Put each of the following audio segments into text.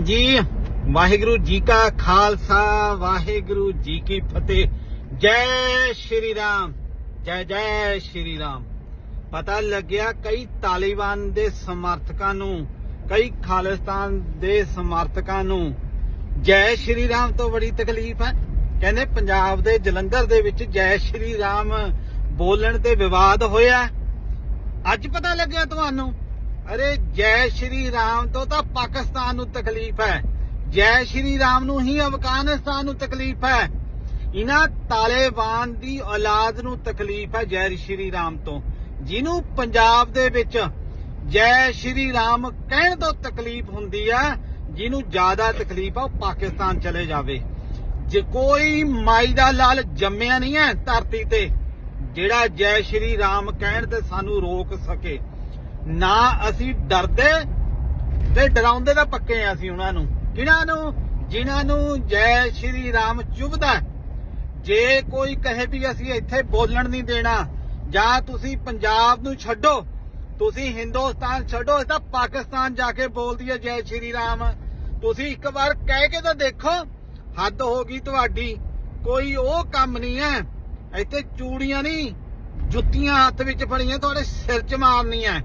ਜੀ, ਵਾਹਿਗੁਰੂ ਜੀ ਕਾ ਖਾਲਸਾ, ਵਾਹਿਗੁਰੂ ਜੀ ਕੀ ਫਤਿਹ। ਜੈ ਸ਼੍ਰੀ ਰਾਮ, ਜੈ ਜੈ ਸ਼੍ਰੀ ਰਾਮ। ਪਤਾ ਲੱਗਿਆ ਕਈ ਤਾਲਿਬਾਨ ਦੇ ਸਮਰਥਕਾਂ ਨੂੰ, ਕਈ ਖਾਲਿਸਤਾਨ ਦੇ ਸਮਰਥਕਾਂ ਨੂੰ। ਜੈ ਸ਼੍ਰੀ ਰਾਮ ਤੋਂ ਬੜੀ ਤਕਲੀਫ ਹੈ। ਕਹਿੰਦੇ ਪੰਜਾਬ ਦੇ ਜਲੰਧਰ ਦੇ ਵਿੱਚ ਜੈ ਸ਼੍ਰੀ ਰਾਮ ਬੋਲਣ ਤੇ ਵਿਵਾਦ ਹੋਇਆ। ਅੱਜ ਪਤਾ ਲੱਗਿਆ ਤੁਹਾਨੂੰ ਅਰੇ ਜੈ ਸ਼੍ਰੀ ਰਾਮ ਤੋਂ ਤਾਂ ਪਾਕਿਸਤਾਨ ਨੂੰ ਤਕਲੀਫ ਹੈ। ਜੈ ਸ਼੍ਰੀ ਰਾਮ ਨੂੰ ਹੀ ਅਫਗਾਨਿਸਤਾਨ ਨੂੰ ਤਕਲੀਫ ਹੈ। ਇਹਨਾਂ ਤਾਲਿਬਾਨ ਦੀ ਔਲਾਦ ਨੂੰ ਤਕਲੀਫ ਹੈ ਜੈ ਸ਼੍ਰੀ ਰਾਮ ਤੋਂ। ਜਿਹਨੂੰ ਪੰਜਾਬ ਦੇ ਵਿੱਚ ਜੈ ਸ਼੍ਰੀ ਰਾਮ ਕਹਿਣ ਤੋਂ ਤਕਲੀਫ ਹੁੰਦੀ ਆ, ਜਿਹਨੂੰ ਜ਼ਿਆਦਾ ਤਕਲੀਫ ਆ, ਉਹ ਪਾਕਿਸਤਾਨ ਚਲੇ ਜਾਵੇ। ਜੇ ਕੋਈ ਮਾਈ ਦਾ ਲਾਲ ਜੰਮਿਆ ਨਹੀਂ ਹੈ ਧਰਤੀ ਤੇ, ਜਿਹੜਾ ਜੈ ਸ਼੍ਰੀ ਰਾਮ ਕਹਿਣ ਤੇ ਸਾਨੂੰ ਰੋਕ ਸਕੇ ਨਾ ਅਸੀਂ ਡਰਦੇ ਤੇ ਡਰਾਉਂਦੇ ਤਾਂ ਪੱਕੇ ਆ ਅਸੀਂ ਉਹਨਾਂ ਨੂੰ। ਕਿਹਨਾਂ ਨੂੰ, ਜਿਨ੍ਹਾਂ ਨੂੰ ਜੈ ਸ਼੍ਰੀ ਰਾਮ ਚੁਭਦਾ ਜੇ ਕੋਈ ਕਹੇ ਵੀ ਅਸੀਂ ਇੱਥੇ ਬੋਲਣ ਨਹੀਂ ਦੇਣਾ, ਜਾਂ ਤੁਸੀਂ ਪੰਜਾਬ ਨੂੰ ਛੱਡੋ, ਤੁਸੀਂ ਹਿੰਦੁਸਤਾਨ ਛੱਡੋ, ਇਹ ਤਾਂ ਪਾਕਿਸਤਾਨ ਜਾ ਕੇ ਬੋਲਦੀ ਹੈ ਜੈ ਸ਼੍ਰੀ ਰਾਮ। ਤੁਸੀਂ ਇੱਕ ਵਾਰ ਕਹਿ ਕੇ ਤਾਂ ਦੇਖੋ, ਹੱਦ ਹੋ ਗਈ ਤੁਹਾਡੀ। ਕੋਈ ਉਹ ਕੰਮ ਨਹੀਂ ਹੈ। ਇੱਥੇ ਚੂੜੀਆਂ ਨਹੀਂ, ਜੁੱਤੀਆਂ ਹੱਥ ਵਿੱਚ ਫੜੀਆਂ, ਤੁਹਾਡੇ ਸਿਰ 'ਚ ਮਾਰਨੀਆਂ।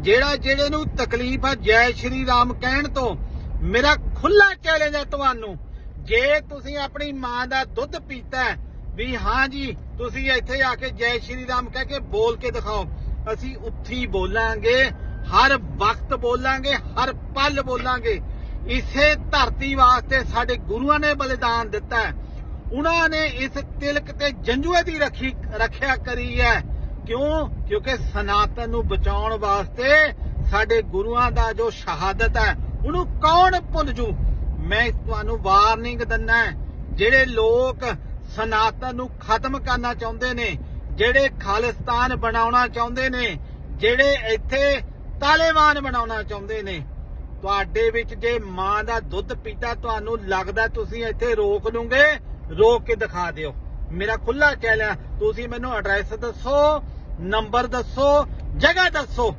ਜਿਹੜਾ ਜਿਹੜੇ ਨੂੰ ਤਕਲੀਫ ਹੈ ਜੈ ਸ਼੍ਰੀ ਰਾਮ ਕਹਿਣ ਤੋਂ, ਮੇਰਾ ਖੁੱਲਾ ਚੈਲੰਜ ਹੈ ਤੁਹਾਨੂੰ, ਜੇ ਤੁਸੀਂ ਆਪਣੀ ਮਾਂ ਦਾ ਦੁੱਧ ਪੀਤਾ ਵੀ ਹਾਂ ਜੀ, ਤੁਸੀਂ ਇੱਥੇ ਆ ਕੇ ਜੈ ਸ਼੍ਰੀ ਰਾਮ ਕਹਿ ਕੇ ਬੋਲ ਕੇ ਦਿਖਾਓ। ਅਸੀਂ ਉੱਥੇ ਬੋਲਾਂਗੇ, ਹਰ ਵਕਤ ਬੋਲਾਂਗੇ, ਹਰ ਪਲ ਬੋਲਾਂਗੇ। ਇਸੇ ਧਰਤੀ ਵਾਸਤੇ ਸਾਡੇ ਗੁਰੂਆਂ ਨੇ ਬਲੀਦਾਨ ਦਿੱਤਾ ਹੈ। ਉਹਨਾਂ ਨੇ ਇਸ ਤਿਲਕ ਤੇ ਜੰਜੂਏ ਦੀ ਰੱਖੀ, ਰੱਖਿਆ ਕਰੀ ਹੈ। ਕਿਉਂ? ਕਿਉਂਕਿ ਸਨਾਤਨ ਨੂੰ ਬਚਾਉਣ ਵਾਸਤੇ ਸਾਡੇ ਗੁਰੂਆਂ ਦਾ ਜੋ ਸ਼ਹਾਦਤ ਹੈ, ਉਹਨੂੰ ਕੌਣ ਭੁੱਲ ਜੂ ਮੈਂ ਤੁਹਾਨੂੰ ਵਾਰਨਿੰਗ ਦਿੰਦਾ ਜਿਹੜੇ ਲੋਕ ਸਨਾਤਨ ਨੂੰ ਖਤਮ ਕਰਨਾ ਚਾਹੁੰਦੇ ਨੇ, ਜਿਹੜੇ ਖਾਲਿਸਤਾਨ ਬਣਾਉਣਾ ਚਾਹੁੰਦੇ ਨੇ, ਜਿਹੜੇ ਇੱਥੇ ਤਾਲਿਬਾਨ ਬਣਾਉਣਾ ਚਾਹੁੰਦੇ ਨੇ, ਤੁਹਾਡੇ ਵਿੱਚ ਜੇ ਮਾਂ ਦਾ ਦੁੱਧ ਪੀਤਾ ਤੁਹਾਨੂੰ ਲੱਗਦਾ ਤੁਸੀਂ ਇੱਥੇ ਰੋਕ ਲੂਗੇ ਰੋਕ ਕੇ ਦਿਖਾ ਦਿਓ। ਮੇਰਾ ਖੁੱਲਾ ਚੈਲੰਜ ਤੁਸੀਂ ਮੈਨੂੰ ਐਡਰੈਸ ਦੱਸੋ ਨੰਬਰ ਦੱਸੋ, ਜਗ੍ਹਾ ਦੱਸੋ।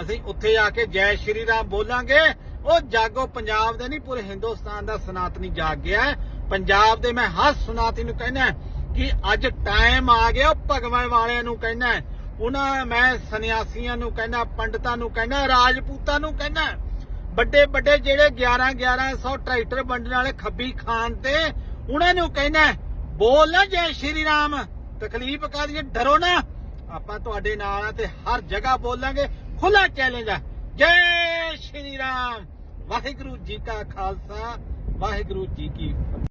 ਅਸੀਂ ਉੱਥੇ ਆ ਕੇ ਜੈ ਸ਼੍ਰੀ ਰਾਮ ਬੋਲਾਂਗੇ। ਉਹ ਜਾਗੋ ਪੰਜਾਬ ਦੇ ਨਹੀਂ, ਪੂਰੇ ਹਿੰਦੁਸਤਾਨ ਦਾ ਸਨਾਤਨੀ ਜਾਗ ਗਿਆ ਪੰਜਾਬ ਦੇ ਮੈਂ ਹਰ ਸਨਾਤਨੀ ਨੂੰ ਕਹਿੰਦਾ ਕਿ ਅੱਜ ਟਾਈਮ ਆ ਗਿਆ ਭਗਵਾਨ ਵਾਲਿਆਂ ਨੂੰ ਕਹਿਣਾ ਉਹਨਾਂ ਮੈਂ ਸੰਨਿਆਸੀਆਂ ਨੂੰ ਕਹਿੰਦਾ ਪੰਡਤਾਂ ਨੂੰ ਕਹਿੰਦਾ ਰਾਜਪੂਤਾਂ ਨੂੰ ਕਹਿੰਦਾ ਵੱਡੇ ਵੱਡੇ ਜਿਹੜੇ 11 1100 ਟਰੈਕਟਰ ਵੰਡਣ ਵਾਲੇ ਖੱਬੀ ਖਾਨ ਤੇ, ਉਹਨਾਂ ਨੂੰ ਕਹਿੰਦਾ ਬੋਲ ਨਾ ਜੈ ਸ਼੍ਰੀ ਰਾਮ। ਤਕਲੀਫ ਕਾਦੀ ਡਰੋ ਨਾ। ਆਪਾਂ ਤੁਹਾਡੇ ਨਾਲ ਆ ਤੇ ਹਰ ਜਗ੍ਹਾ ਬੋਲਾਂਗੇ ਖੁੱਲਾ ਚੈਲੰਜ ਆ। ਜੈ ਸ਼੍ਰੀ ਰਾਮ। ਵਾਹਿਗੁਰੂ ਜੀ ਕਾ ਖਾਲਸਾ, ਵਾਹਿਗੁਰੂ ਜੀ ਕੀ ਫਤਿਹ।